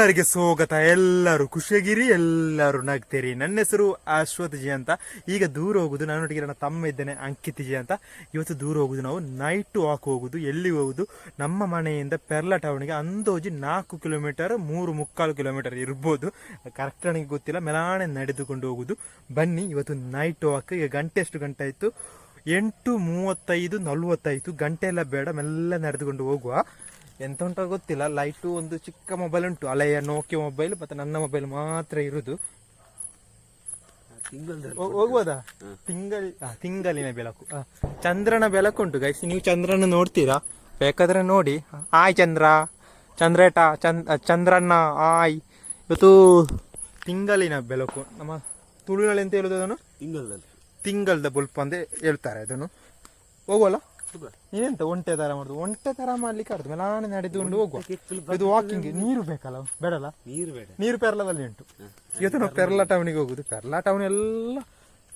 ಎಲ್ಲರಿಗೆ ಸ್ವಾಗತ, ಎಲ್ಲರೂ ಖುಷಿಯಾಗಿರಿ, ಎಲ್ಲರೂ ನಗ್ತೀರಿ. ನನ್ನ ಹೆಸರು ಅಶ್ವಥ್ ಜಿ ಅಂತ. ಈಗ ದೂರ ಹೋಗುದು ನನ್ನೊಟ್ಟಿಗೆ ನನ್ನ ತಮ್ಮ ಇದ್ದೇನೆ, ಅಂಕಿತ್ ಜಿ ಅಂತ. ಇವತ್ತು ದೂರ ಹೋಗುದು ನಾವು ನೈಟ್ ವಾಕ್ ಹೋಗುದು ಎಲ್ಲಿ ಹೋಗುದು? ನಮ್ಮ ಮನೆಯಿಂದ ಪೆರ್ಲ ಟೌನ್ಗೆ ಅಂದೋಜಿ ನಾಲ್ಕು ಕಿಲೋಮೀಟರ್ ಮೂರು ಮುಕ್ಕಾಲು ಕಿಲೋಮೀಟರ್ ಇರ್ಬೋದು. ಕರೆಕ್ಟ್ ನನಗೆ ಗೊತ್ತಿಲ್ಲ, ಮೆಲಾಣೆ ನಡೆದುಕೊಂಡು ಹೋಗುದು. ಬನ್ನಿ, ಇವತ್ತು ನೈಟ್ ವಾಕ್ ಈಗ ಗಂಟೆ ಎಷ್ಟು ಗಂಟೆ ಆಯ್ತು? ಎಂಟು ಮೂವತ್ತೈದು ನಲ್ವತ್ತೈದು, ಗಂಟೆ ಎಲ್ಲ ಬೇಡ, ಮೆಲ್ಲ ನಡೆದುಕೊಂಡು ಹೋಗುವ. ಎಂತ ಉಂಟೋ ಗೊತ್ತಿಲ್ಲ. ಲೈಟು ಒಂದು ಚಿಕ್ಕ ಮೊಬೈಲ್ ಉಂಟು. ಹಳೆಯ ನೋಕಿಯ ಮೊಬೈಲ್ ಮತ್ತೆ ನನ್ನ ಮೊಬೈಲ್ ಮಾತ್ರ ಇರುದು. ಹೋ- ಹೋಗ್ಬೋದಾ? ತಿಂಗಳ ತಿಂಗಳಿನ ಬೆಳಕು. ಚಂದ್ರನ ಬೆಳಕು ಉಂಟು ಗೈಸ್ ನೀವು ಚಂದ್ರನ ನೋಡ್ತೀರಾ? ಬೇಕಾದ್ರೆ ನೋಡಿ. ಆಯ್ ಚಂದ್ರ. ಚಂದ್ರೇಟ ಚಂದ್ ಚಂದ್ರಣ್ಣ ಆಯ್ ಇವತ್ತು ತಿಂಗಳಿನ ಬೆಳಕು. ನಮ್ಮ ತುಳುನಲ್ಲಿ ಅಂತ ಹೇಳುದು ಅದನ್ನು? ತಿಂಗಳದಲ್ಲಿ. ತಿಂಗಳದ ಬುಲ್ಪ ಅಂತ ಹೇಳ್ತಾರೆ ಅದನ್ನು. ಹೋಗುವಲ್ಲ ನೀನೆಂತ ಒಂಟೆ ತರ ಮಾಡುದು? ಒಂಟೆ ತರ ಮಾಡ್ಲಿಕ್ಕೆ ಅರ್ಧ ಮೆಲಾನೆ ನಡೆದುಕೊಂಡು ಹೋಗುವ. ಇದು ವಾಕಿಂಗ್ ನೀರು ಬೇಕಲ್ಲ? ಬೇಡಲ್ಲ? ನೀರು ಬೇಡ. ನೀರು ಪೆರ್ಲದಲ್ಲಿ ಉಂಟು. ಇವತ್ತು ನಾವು ಪೆರ್ಲ ಟೌನಿಗೆ ಹೋಗುದು. ಪೆರ್ಲ ಟೌನ್ ಎಲ್ಲ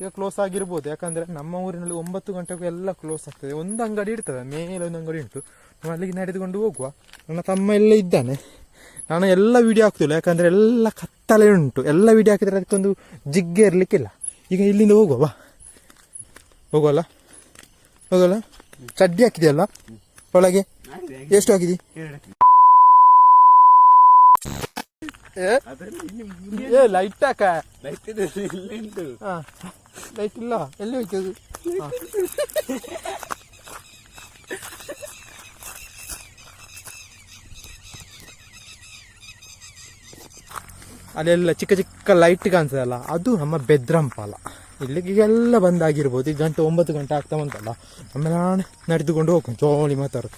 ಈಗ ಕ್ಲೋಸ್ ಆಗಿರ್ಬೋದು. ಯಾಕಂದ್ರೆ ನಮ್ಮ ಊರಿನಲ್ಲಿ ಒಂಬತ್ತು ಗಂಟೆಗೂ ಎಲ್ಲ ಕ್ಲೋಸ್ ಆಗ್ತದೆ. ಒಂದು ಅಂಗಡಿ ಇರ್ತದೆ. ಮೇಲೆ ಒಂದು ಅಂಗಡಿ ಉಂಟು. ನಾವು ಅಲ್ಲಿಗೆ ನಡೆದುಕೊಂಡು ಹೋಗುವ. ನನ್ನ ತಮ್ಮ ಎಲ್ಲ ಇದ್ದಾನೆ. ನಾನು ಎಲ್ಲ ವಿಡಿಯೋ ಹಾಕ್ತಿಲ್ಲ. ಯಾಕಂದ್ರೆ ಎಲ್ಲ ಕತ್ತಲೆ ಉಂಟು. ಎಲ್ಲ ವಿಡಿಯೋ ಹಾಕಿದ್ರೆ ಅದಕ್ಕೊಂದು ಜಿಗ್ಗೆ ಇರ್ಲಿಕ್ಕಿಲ್ಲ ಈಗ ಇಲ್ಲಿಂದ ಹೋಗುವ ಬಾ. ಹೋಗೋಲ್ಲ ಹೋಗಲ್ಲ ಚಡ್ಡಿ ಹಾಕಿದೆಯಲ್ಲ? ಒಳಗೆ? ಎಷ್ಟು ಹಾಕಿದಿ? ಏ? ಲೈಟ್ ಹಾಕ. ಲೈಟ್ ಇಲ್ಲ. ಎಲ್ಲಿ ಹೋಯ್ತದ. ಅಲ್ಲೆಲ್ಲ ಚಿಕ್ಕ ಚಿಕ್ಕ ಲೈಟ್ ಕಾಣಿಸ್ತದಲ್ಲ ಅದು ನಮ್ಮ ಬೆದ್ರಂಪಾಲ. ಇಲ್ಲಿಗೆ ಎಲ್ಲ ಬಂದಾಗಿರ್ಬೋದು. ಈ ಗಂಟೆ ಒಂಬತ್ತು ಗಂಟೆ ಆಗ್ತಾ ಬಂತಲ್ಲ ಆಮೇಲೆ ನಾನು ನಡೆದುಕೊಂಡು ಹೋಗ್ತೀನಿ. ಜೋಲಿ ಮಾತಾಡೋದು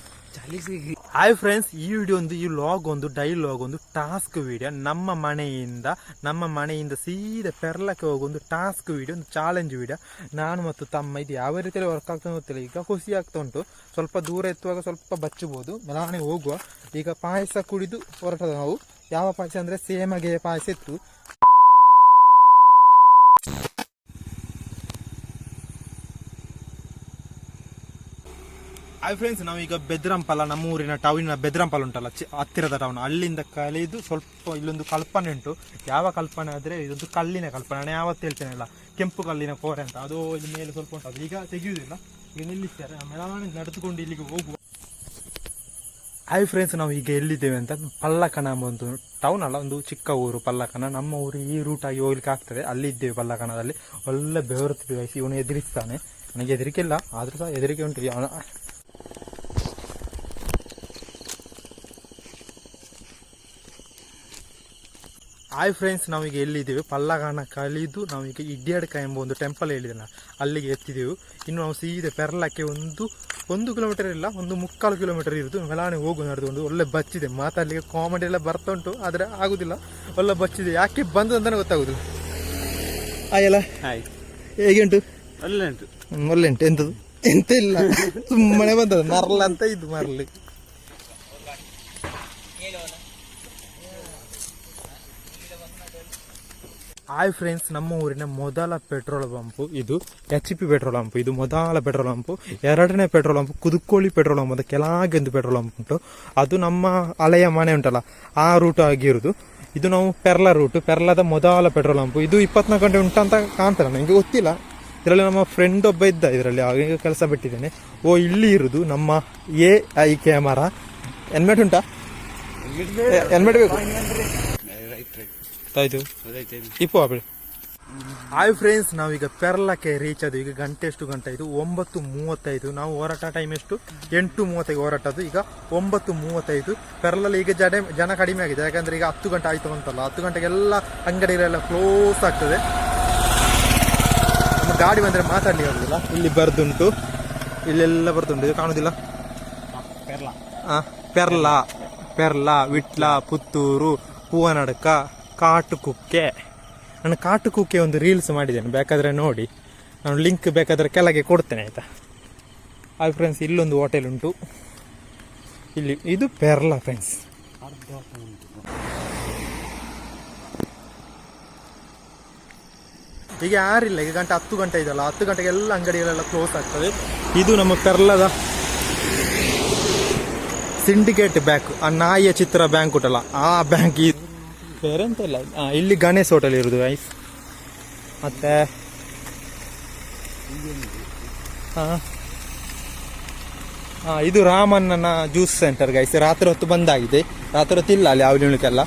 ಹಾಯ್ ಫ್ರೆಂಡ್ಸ್ ಈ ವಿಡಿಯೋ ಒಂದು, ಈ ಲಾಗ್ ಒಂದು ಡೈಲಾಗ್ ಒಂದು ಟಾಸ್ಕ್ ವಿಡಿಯೋ ನಮ್ಮ ಮನೆಯಿಂದ ನಮ್ಮ ಮನೆಯಿಂದ ಸೀದಾ ಪೆರ್ಲಕ್ಕೆ ಹೋಗೊಂದು ಟಾಸ್ಕ್ ವಿಡಿಯೋ ಒಂದು ಚಾಲೆಂಜ್ ವಿಡಿಯೋ ನಾನು ಮತ್ತು ತಮ್ಮ ಇದು ಯಾವ ರೀತಿಯಲ್ಲಿ ವರ್ಕ್ ಆಗ್ತಾ ಗೊತ್ತಿಲ್ಲ. ಈಗ ಖುಷಿ ಆಗ್ತಾ ಉಂಟು. ಸ್ವಲ್ಪ ದೂರ ಎತ್ತುವಾಗ ಸ್ವಲ್ಪ ಬಚ್ಚಬಹುದು. ನಾನೇ ಹೋಗುವ. ಈಗ ಪಾಯಸ ಕುಡಿದು ಹೊರಟದ ನಾವು. ಯಾವ ಪಾಯಸ ಅಂದ್ರೆ ಸೇಮಗೆ ಪಾಯಸ ಇತ್ತು. ಹಾಯ್ ಫ್ರೆಂಡ್ಸ್ ನಾವು ಈಗ ಬೆದ್ರಂಪಾಲ ನಮ್ಮ ಊರಿನ ಟೌನಿನ ಬೆದ್ರಂಪಾಲ ಉಂಟಲ್ಲ, ಚಿ- ಹತ್ತಿರದ ಟೌನ್ ಅಲ್ಲಿಂದ ಕಲಿದು ಸ್ವಲ್ಪ ಇಲ್ಲೊಂದು ಕಲ್ಪನೆ ಉಂಟು. ಯಾವ ಕಲ್ಪನೆ ಆದರೆ ಇದೊಂದು ಕಲ್ಲಿನ ಕಲ್ಪನೆ. ನಾನು ಯಾವತ್ತು ಹೇಳ್ತೇನೆ ಅಲ್ಲ, ಕೆಂಪು ಕಲ್ಲಿನ ಕೋರೆ ಅಂತ. ಅದು ಇಲ್ಲಿ ಮೇಲೆ ಸ್ವಲ್ಪ ಉಂಟು. ಅದು ಈಗ ತೆಗೆಯುವುದಿಲ್ಲ. ಈಗ ನಿಲ್ಲಿಸ್ತಾರೆ. ಮೆರವಣಿಗೆ ನಡೆದುಕೊಂಡು ಇಲ್ಲಿಗೆ ಹೋಗುವ. ಹಾಯ್ ಫ್ರೆಂಡ್ಸ್ ನಾವು ಈಗ ಎಲ್ಲಿದ್ದೇವೆ ಅಂತ? ಪಲ್ಲಕನ ಎಂಬ ಒಂದು ಟೌನ್ ಅಲ್ಲ, ಒಂದು ಚಿಕ್ಕ ಊರು ಪಲ್ಲಕನ. ನಮ್ಮ ಊರು ಈ ರೂಟ್ ಆಗಿ ಹೋಗ್ಲಿಕ್ಕೆ ಆಗ್ತದೆ. ಅಲ್ಲಿ ಇದ್ದೇವೆ ಪಲ್ಲಕನದಲ್ಲಿ. ಒಳ್ಳೆ ಬೆವರುತ್ತೀವಿ ವಯಸ್ಸು ಇವನು ಎದುರಿಸ್ತಾನೆ. ನನಗೆ ಹೆದರಿಕೆ ಇಲ್ಲ, ಆದರೂ ಸಹ ಹೆದರಿಕೆ ಉಂಟು. ಹಾಯ್ ಫ್ರೆಂಡ್ಸ್ ನಾವೀಗ ಎಲ್ಲಿದ್ದೇವೆ? ಪಲ್ಲಗಾನ ಕಲಿದು ನಾವೀಗ ಇಡ್ಯಾಡ್ಕ ಎಂಬ ಒಂದು ಟೆಂಪಲ್ ಹೇಳಿದೆ ಅಲ್ಲಿಗೆ ಎತ್ತಿದೆವು. ಇನ್ನು ನಾವು ಸೀದೆ ಪೆರ್ಲಕ್ಕೆ ಒಂದು ಒಂದು ಕಿಲೋಮೀಟರ್ ಇಲ್ಲ ಒಂದು ಮುಕ್ಕಾಲು ಕಿಲೋಮೀಟರ್ ಇರುದು. ಮೆಲಾನೆ ಹೋಗು ಒಂದು ಒಳ್ಳೆ ಬಚ್ಚಿದೆ ಮಾತಾಡಲಿಕ್ಕೆ ಕಾಮಿಡಿ ಎಲ್ಲ ಬರ್ತಾ ಉಂಟು ಆದರೆ ಆಗುದಿಲ್ಲ. ಒಳ್ಳೆ ಬಚ್ಚಿದೆ ಯಾಕೆ ಬಂದು ಅಂತಾನೆ ಗೊತ್ತಾಗೋದಿಲ್ಲ. ಆಯಲ್ಲ ಹಾಯ್ ಹೇಗೆ ಉಂಟು ಒಳ್ಳೆ ಉಂಟು ಒಳ್ಳೆ ಉಂಟು ಎಂತದು? ಎಂತ ಇಲ್ಲ. ಸುಮ್ಮನೆ ಬಂದದ ಮರಲ ಅಂತ ಇದು ಮರಲಿ. ಹಾಯ್ ಫ್ರೆಂಡ್ಸ್ ನಮ್ಮ ಊರಿನ ಮೊದಲ ಪೆಟ್ರೋಲ್ ಪಂಪ್ ಇದು ಎಚ್ ಪಿ ಪೆಟ್ರೋಲ್ ಪಂಪ್ ಇದು ಮೊದಲ ಪೆಟ್ರೋಲ್ ಪಂಪ್ ಎರಡನೇ ಪೆಟ್ರೋಲ್ ಪಂಪ್ ಕುದುಕೋಳಿ ಪೆಟ್ರೋಲ್ ಪಂಪ್ ಅಂತ ಒಂದು ಪೆಟ್ರೋಲ್ ಪಂಪ್ ಉಂಟು. ಅದು ನಮ್ಮ ಹಳೆಯ ಮನೆ ಉಂಟಲ್ಲ ಆ ರೂಟ್ ಆಗಿರುವುದು ಇದು ನಾವು ಪೆರ್ಲ ರೂಟ್ ಪೆರ್ಲದ ಮೊದಲ ಪೆಟ್ರೋಲ್ ಪಂಪ್ ಇದು ಇಪ್ಪತ್ನಾಲ್ಕು ಗಂಟೆ ಉಂಟಂತ ಕಾಣ್ತಾರೆ ನನಗೆ ಗೊತ್ತಿಲ್ಲ. ಇದರಲ್ಲಿ ನಮ್ಮ ಫ್ರೆಂಡ್ ಒಬ್ಬ ಇದ್ದ ಇದರಲ್ಲಿ ಆಗ ಕೆಲಸ ಬಿಟ್ಟಿದ್ದೇನೆ. ಓ ಇಲ್ಲಿ ಇರುದು ನಮ್ಮ ಎ ಐ ಕ್ಯಾಮರಾ ಹೆಲ್ಮೆಟ್ ಉಂಟಾ? ಹೆಲ್ಮೆಟ್ ಬೇಕು. ಆಯ್ತು ಇಪ್ಪು ಆಬಿಡಿ ಹಾಯ್ ಫ್ರೆಂಡ್ಸ್ ನಾವೀಗ ಪೆರ್ಲಕ್ಕೆ ರೀಚ್ ಆದ್ವಿ. ಈಗ ಗಂಟೆ ಎಷ್ಟು ಗಂಟೆ ಇದು ಒಂಬತ್ತು ಮೂವತ್ತೈದು. ನಾವು ಹೋರಾಟ ಟೈಮ್ ಎಷ್ಟು? ಎಂಟು ಮೂವತ್ತೈದು ಹೋರಾಟದ್ದು. ಈಗ ಒಂಬತ್ತು ಮೂವತ್ತೈದು. ಪೆರ್ಲಲ್ಲಿ ಈಗ ಜನ ಜನ ಕಡಿಮೆ ಆಗಿದೆ. ಯಾಕಂದ್ರೆ ಈಗ ಹತ್ತು ಗಂಟೆ ಆಯ್ತು ಅಂತಲ್ಲ. ಹತ್ತು ಗಂಟೆಗೆಲ್ಲ ಅಂಗಡಿಗಳೆಲ್ಲ ಕ್ಲೋಸ್ ಆಗ್ತದೆ. ನಮ್ಮ ಗಾಡಿ ಬಂದ್ರೆ ಮಾತಾಡ್ಲಿಕ್ಕೆ ಆಗೋದಿಲ್ಲ. ಇಲ್ಲಿ ಬರ್ದುಂಟು. ಇಲ್ಲೆಲ್ಲ ಬರ್ದುಂಟು. ಇದು ಕಾಣುದಿಲ್ಲ. ಪೆರ್ಲಾ. ಪೆರ್ಲಾ ಪೆರ್ಲಾ. ಪೆರ್ಲ ವಿಟ್ಲ ಪುತ್ತೂರು ಹೂವನಡಕ. ಕಾಟುಕುಕ್ಕೆ. ನಾನು ಕಾಟು ಕುಕ್ಕೆ ಒಂದು ರೀಲ್ಸ್ ಮಾಡಿದ್ದೇನೆ, ಬೇಕಾದರೆ ನೋಡಿ. ನಾನು ಲಿಂಕ್ ಬೇಕಾದರೆ ಕೆಳಗೆ ಕೊಡ್ತೇನೆ, ಆಯಿತಾ? ಹಾಗೆ ಫ್ರೆಂಡ್ಸ್ ಇಲ್ಲೊಂದು ಹೋಟೆಲ್ ಉಂಟು. ಇಲ್ಲಿ, ಇದು ಪೆರ್ಲ ಫ್ರೆಂಡ್ಸ್ ಈಗ ಯಾರಿಲ್ಲ, ಈಗ ಗಂಟೆ ಹತ್ತು ಗಂಟೆ ಇದೆಯಲ್ಲ, ಹತ್ತು ಗಂಟೆಗೆ ಎಲ್ಲ ಅಂಗಡಿಗಳೆಲ್ಲ ಕ್ಲೋಸ್ ಆಗ್ತದೆ. ಇದು ನಮ್ಮ ಪೆರ್ಲದ ಸಿಂಡಿಕೇಟ್ ಬ್ಯಾಂಕ್ ಆ ನಾಯಿಯ ಚಿತ್ರ ಬ್ಯಾಂಕ್ ಉಂಟಲ್ಲ, ಆ ಬ್ಯಾಂಕ್ ಬೇರೆ ಎಂತ ಇಲ್ಲ. ಇಲ್ಲಿ ಗಣೇಶ್ ಹೋಟೆಲ್ ಇರೋದು ಗೈಸ್ ಮತ್ತೆ ಹಾಂ. ಹಾಂ, ಇದು ರಾಮಣ್ಣನ ಜ್ಯೂಸ್ ಸೆಂಟರ್ ಗೈಸ್ ರಾತ್ರಿ ಹೊತ್ತು ಬಂದಾಗಿದೆ. ರಾತ್ರಿ ಹೊತ್ತು ಇಲ್ಲ ಅಲ್ಲಿ ಯಾವ್ದು ಉಳಿಕೆಲ್ಲ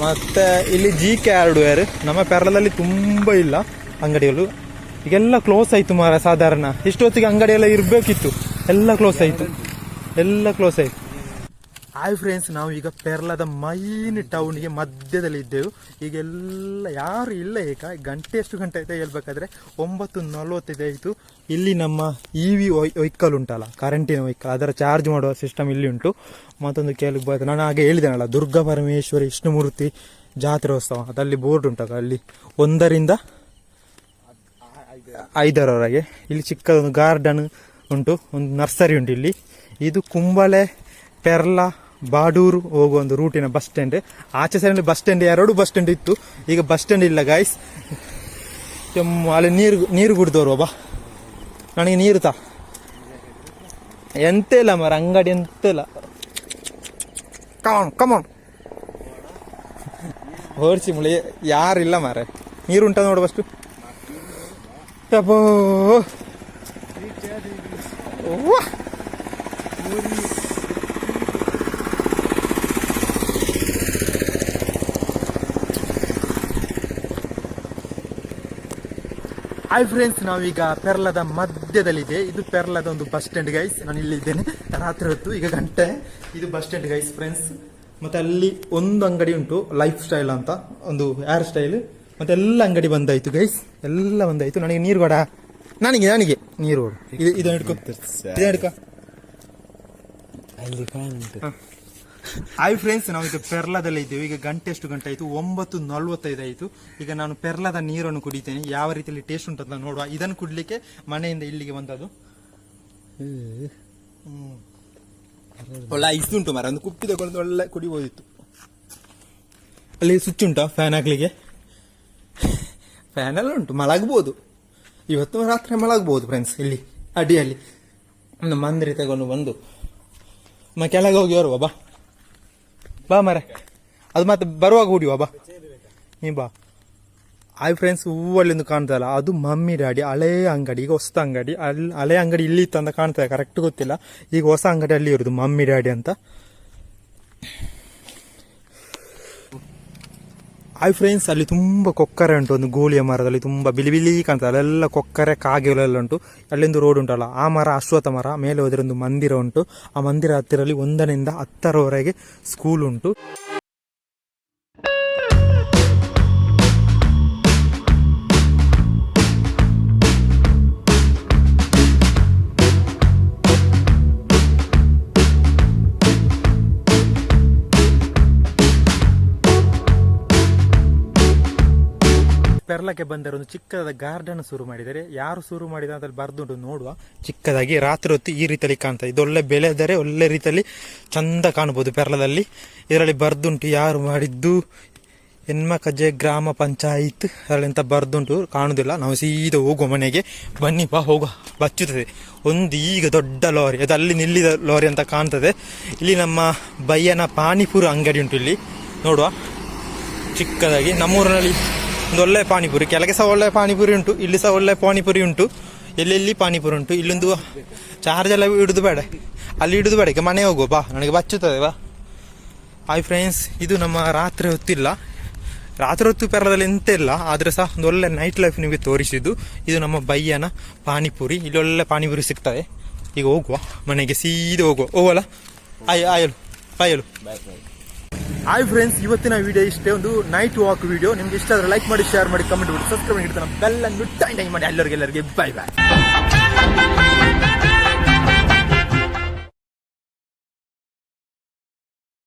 ಮತ್ತೆ ಇಲ್ಲಿ ಜಿ ಕೆ ಹಾರ್ಡ್ವೇರ್ ನಮ್ಮ ಪೆರಳದಲ್ಲಿ ತುಂಬ ಇಲ್ಲ ಅಂಗಡಿಗಳು. ಈಗೆಲ್ಲ ಕ್ಲೋಸ್ ಆಯ್ತು ಮಾರ ಸಾಧಾರಣ. ಇಷ್ಟೊತ್ತಿಗೆ ಅಂಗಡಿ ಎಲ್ಲ ಇರಬೇಕಿತ್ತು. ಎಲ್ಲ ಕ್ಲೋಸ್ ಆಯ್ತು. ಎಲ್ಲ ಕ್ಲೋಸ್ ಆಯ್ತು. ಹಾಯ್ ಫ್ರೆಂಡ್ಸ್ ನಾವು ಈಗ ಪೆರ್ಲದ ಮೈನ್ ಟೌನ್ಗೆ ಮಧ್ಯದಲ್ಲಿ ಇದ್ದೆವು. ಈಗೆಲ್ಲ ಯಾರು ಇಲ್ಲ ಈಗ. ಗಂಟೆ ಎಷ್ಟು ಗಂಟೆ ಆಯ್ತಾ ಹೇಳ್ಬೇಕಾದ್ರೆ ಒಂಬತ್ತು ನಲ್ವತ್ತೈದು ಆಯಿತು. ಇಲ್ಲಿ ನಮ್ಮ ಇ ವಿ ವೆಹಿಕಲ್ ಉಂಟಲ್ಲ ಕರೆಂಟಿನ ವೆಹಿಕಲ್ ಅದರ ಚಾರ್ಜ್ ಮಾಡುವ ಸಿಸ್ಟಮ್ ಇಲ್ಲಿ ಉಂಟು. ಮತ್ತೊಂದು ಕೇಳಿಗೆ ಬರ್ತದೆ ನಾನು ಹಾಗೆ ಹೇಳಿದೆನಲ್ಲ, ದುರ್ಗಾ ಪರಮೇಶ್ವರಿ ವಿಷ್ಣುಮೂರ್ತಿ ಜಾತ್ರೋತ್ಸವ ಅದಲ್ಲಿ ಬೋರ್ಡ್ ಉಂಟಲ್ಲ ಅಲ್ಲಿ ಒಂದರಿಂದ ಐದರವರೆಗೆ. ಇಲ್ಲಿ ಚಿಕ್ಕದೊಂದು ಗಾರ್ಡನ್ ಉಂಟು, ಒಂದು ನರ್ಸರಿ ಉಂಟು ಇಲ್ಲಿ. ಇದು ಕುಂಬಳೆ ಪೆರ್ಲ ಬಾಡೂರು ಹೋಗುವ ಒಂದು ರೂಟಿನ ಬಸ್ ಸ್ಟ್ಯಾಂಡ್ ಆಚೆ ಸೈಡ್ ಬಸ್ ಸ್ಟ್ಯಾಂಡ್ ಎರಡು ಬಸ್ ಸ್ಟ್ಯಾಂಡ್ ಇತ್ತು. ಈಗ ಬಸ್ ಸ್ಟ್ಯಾಂಡ್ ಇಲ್ಲ ಗಾಯ್ಸ್ ಅಲ್ಲಿ ನೀರು ನೀರು ಕುಡ್ದವ್ರು ಒಬ್ಬ. ನನಗೆ ನೀರು ತಾ. ಎಂತ ಇಲ್ಲ ಮರ ಅಂಗಡಿ ಎಂತ ಇಲ್ಲ. ಕಮಾನ್ ಕಮಾನ್ ಓಡಿಸಿ ಮುಳಿ ಯಾರಿಲ್ಲ ಮಾರೆ. ನೀರುಂಟ ನೋಡು ಫಸ್ಟು ಅಬ್ಬೋ ಅವ್ವ. ಹಾಯ್ ಫ್ರೆಂಡ್ಸ್ ನಾವೀಗ ಪೆರ್ಲದ ಮಧ್ಯದಲ್ಲಿದೆ. ಇದು ಪೆರ್ಲದ ಒಂದು ಬಸ್ ಸ್ಟ್ಯಾಂಡ್ ಗೈಸ್ ನಾನು ಇಲ್ಲಿ ಇದ್ದೇನೆ. ರಾತ್ರಿ ಹೊತ್ತು ಈಗ ಗಂಟೆ. ಇದು ಬಸ್ ಸ್ಟ್ಯಾಂಡ್ ಗೈಸ್ ಫ್ರೆಂಡ್ಸ್ ಮತ್ತೆ ಅಲ್ಲಿ ಒಂದು ಅಂಗಡಿ ಉಂಟು ಲೈಫ್ ಸ್ಟೈಲ್ ಅಂತ. ಒಂದು ಹೇರ್ ಸ್ಟೈಲ್ ಮತ್ತೆ ಎಲ್ಲ ಅಂಗಡಿ ಬಂದಾಯ್ತು ಗೈಸ್ ಎಲ್ಲ ಬಂದಾಯ್ತು. ನನಗೆ ನೀರು ಕೊಡ ನನಗೆ ನನಗೆ. ನೀರು ಕೊಡು ಇದು ಇದು ಹಿಡ್ಕೊ ಇದು ಹಿಡ್ಕೊ ಹಾಯ್ ಫ್ರೆಂಡ್ಸ್ ನಾವು ಈಗ ಪೆರ್ಲಾದಲ್ಲಿ ಇದ್ದೇವೆ. ಈಗ ಗಂಟೆ ಎಷ್ಟು ಗಂಟೆ ಆಯಿತು. ಒಂಬತ್ತು ನಲ್ವತ್ತೈದು ಆಯಿತು. ಈಗ ನಾನು ಪೆರ್ಲಾದ ನೀರನ್ನು ಕುಡಿತೇನೆ. ಯಾವ ರೀತಿಯಲ್ಲಿ ಟೇಸ್ಟ್ ಉಂಟಂತ ನೋಡುವ. ಇದನ್ನು ಕುಡಲಿಕ್ಕೆ ಮನೆಯಿಂದ ಇಲ್ಲಿಗೆ ಬಂದದ್ದು. ಹ್ಮ್. ಒಳ್ಳೆ ಐಸ್ ಉಂಟು ಮರ ಒಂದು ಕುಪ್ಪಿ ತಗೊಂಡು ಒಳ್ಳೆ ಕುಡಿಬೋದಿತ್ತು. ಅಲ್ಲಿ ಸ್ವಿಚ್ ಉಂಟಾ ಫ್ಯಾನ್ ಆಗ್ಲಿಕ್ಕೆ ಫ್ಯಾನ್ ಎಲ್ಲ ಉಂಟು. ಮಲಗ್ಬೋದು. ಇವತ್ತು ರಾತ್ರಿ ಮಲಗ್ಬೋದು ಫ್ರೆಂಡ್ಸ್ ಇಲ್ಲಿ, ಅಡಿಯಲ್ಲಿ. ಒಂದು ಮಂದಿರ ತಗೊಂಡು ಬಂದು. ಮ, ಕೆಳಗೆ ಹೋಗಿ ಬಾ. ಬಾ ಮರೆ ಅದು ಮತ್ತೆ ಬರುವಾಗ ಹುಡಿಯುವ ಬಾ ನೀ ಬಾ. ಆಯ್ ಫ್ರೆಂಡ್ಸ್ ಹೂವಲ್ಲಿಂದು ಕಾಣ್ತದಲ್ಲ ಅದು ಮಮ್ಮಿ, ಡ್ಯಾಡಿ, ಹಳೇ ಅಂಗಡಿ, ಈಗ ಹೊಸ ಅಂಗಡಿ. ಅಲ್ಲಿ ಹಳೆ ಅಂಗಡಿ ಇಲ್ಲಿ ಇತ್ತು ಅಂತ ಕಾಣ್ತದೆ ಕರೆಕ್ಟ್ ಗೊತ್ತಿಲ್ಲ. ಈಗ ಹೊಸ ಅಂಗಡಿ ಅಲ್ಲಿ ಇರೋದು ಮಮ್ಮಿ, ಡ್ಯಾಡಿ ಅಂತ. ಆಯ್ ಫ್ರೆಂಡ್ಸ್ ಅಲ್ಲಿ ತುಂಬ ಕೊಕ್ಕರೆ ಉಂಟು, ಒಂದು ಗೋಳಿಯ ಮರದಲ್ಲಿ ತುಂಬ ಬಿಲಿ ಬಿಲಿ ಕಾಣ್ತದೆ. ಅಲ್ಲೆಲ್ಲ ಕೊಕ್ಕರೆ ಕಾಗೆಲೆಲ್ಲ ಉಂಟು. ಅಲ್ಲಿಂದು ರೋಡ್ ಉಂಟಲ್ಲ, ಆ ಮರ ಅಶ್ವತ ಮರ, ಮೇಲೆ ಹೋದ್ರೆ ಒಂದು ಮಂದಿರ ಉಂಟು. ಆ ಮಂದಿರ ಹತ್ತಿರಲ್ಲಿ ಒಂದರಿಂದ ಹತ್ತರವರೆಗೆ ಸ್ಕೂಲ್ ಉಂಟು. ಪೆರ್ಲಕ್ಕೆ ಬಂದರೆ ಒಂದು ಚಿಕ್ಕದಾದ ಗಾರ್ಡನ್ ಶುರು ಮಾಡಿದರೆ. ಯಾರು ಶುರು ಮಾಡಿದ ಅದ್ರಲ್ಲಿ ಬರ್ದುಂಟು ನೋಡುವ. ಚಿಕ್ಕದಾಗಿ ರಾತ್ರಿ ಹೊತ್ತು ಈ ರೀತಿಯಲ್ಲಿ ಕಾಣ್ತದೆ ಇದು. ಒಳ್ಳೆ ಬೆಳೆದರೆ ಒಳ್ಳೆ ರೀತಿಯಲ್ಲಿ ಚಂದ ಕಾಣಬಹುದು ಪೆರ್ಲದಲ್ಲಿ. ಇದರಲ್ಲಿ ಬರ್ದುಂಟು ಯಾರು ಮಾಡಿದ್ದು? ಹೆಣ್ಮಕಜ್ಜೆ ಗ್ರಾಮ ಪಂಚಾಯತ್ ಅದರಲ್ಲಿಂತ ಬರ್ದುಂಟು ಕಾಣುವುದಿಲ್ಲ ನಾವು ಸೀದಾ ಹೋಗುವ ಮನೆಗೆ. ಬನ್ನಿ ಬಾ, ಹೋಗುವ. ಬಚ್ಚುತ್ತದೆ. ಒಂದು ಈಗ ದೊಡ್ಡ ಲಾರಿ. ಅದು ಅಲ್ಲಿ ನಿಲ್ಲಿದ ಲಾರಿ ಅಂತ ಕಾಣ್ತದೆ. ಇಲ್ಲಿ ನಮ್ಮ ಬಯ್ಯನ ಪಾನಿಪುರ ಅಂಗಡಿ ಉಂಟು ಇಲ್ಲಿ. ನೋಡುವ. ಚಿಕ್ಕದಾಗಿ ನಮ್ಮೂರಿನಲ್ಲಿ ಒಂದು ಒಳ್ಳೆ ಪಾನಿಪುರಿ. ಕೆಳಗೆ ಸಹ ಒಳ್ಳೆ ಪಾನಿಪುರಿ ಉಂಟು, ಇಲ್ಲಿ ಸಹ ಒಳ್ಳೆ ಪಾನಿಪುರಿ ಉಂಟು. ಎಲ್ಲೆಲ್ಲಿ ಪಾನಿಪುರಿ ಉಂಟು? ಇಲ್ಲೊಂದು ಚಾರ್ಜ್ ಎಲ್ಲ ಹಿಡಿದು ಬೇಡ. ಅಲ್ಲಿ ಹಿಡಿದು ಬೇಡ. ಈಗ ಮನೆ ಹೋಗುವ, ಬಾ. ನನಗೆ ಬಚ್ಚುತ್ತದೆ, ಬಾ. ಹಾಯ್ ಫ್ರೆಂಡ್ಸ್ ಇದು ನಮ್ಮ ರಾತ್ರಿ ಹೊತ್ತಿಲ್ಲ. ರಾತ್ರಿ ಹೊತ್ತು ಪೆರದಲ್ಲಿ ಎಂತ ಇಲ್ಲ, ಆದರೆ ಸಹ ಒಂದು ಒಳ್ಳೆ ನೈಟ್ ಲೈಫ್ ನಿಮಗೆ ತೋರಿಸಿದ್ದು. ಇದು ನಮ್ಮ ಬಯ್ಯನ ಪಾನಿಪುರಿ. ಇಲ್ಲಿ ಒಳ್ಳೆ ಪಾನಿಪುರಿ ಸಿಗ್ತದೆ. ಈಗ ಹೋಗುವ, ಮನೆಗೆ ಸೀದಾ ಹೋಗುವ. ಹೋಗಲ್ಲ ಆಯ್ ಆಯಲು ಆಯಲು ಬಾಯ್ ಬಾಯ್ ಹಾಯ್ ಫ್ರೆಂಡ್ಸ್ ಇವತ್ತಿನ ವಿಡಿಯೋ ಇಷ್ಟೇ ಒಂದು ನೈಟ್ ವಾಕ್ ವಿಡಿಯೋ ನಿಮ್ಗೆ ಇಷ್ಟ ಆದ್ರೆ ಲೈಕ್ ಮಾಡಿ ಶೇರ್ ಮಾಡಿ ಕಮೆಂಟ್ ಮಾಡಿ ಸಬ್ಸ್ಕ್ರೈಬ್ ಮಾಡಿ ಬೆಲ್ ಅನ್ನು ಟೈಮ್ ಮಾಡಿ. ಎಲ್ಲರಿಗೆಲ್ಲರಿಗೆ ಬೈ ಬಾಯ್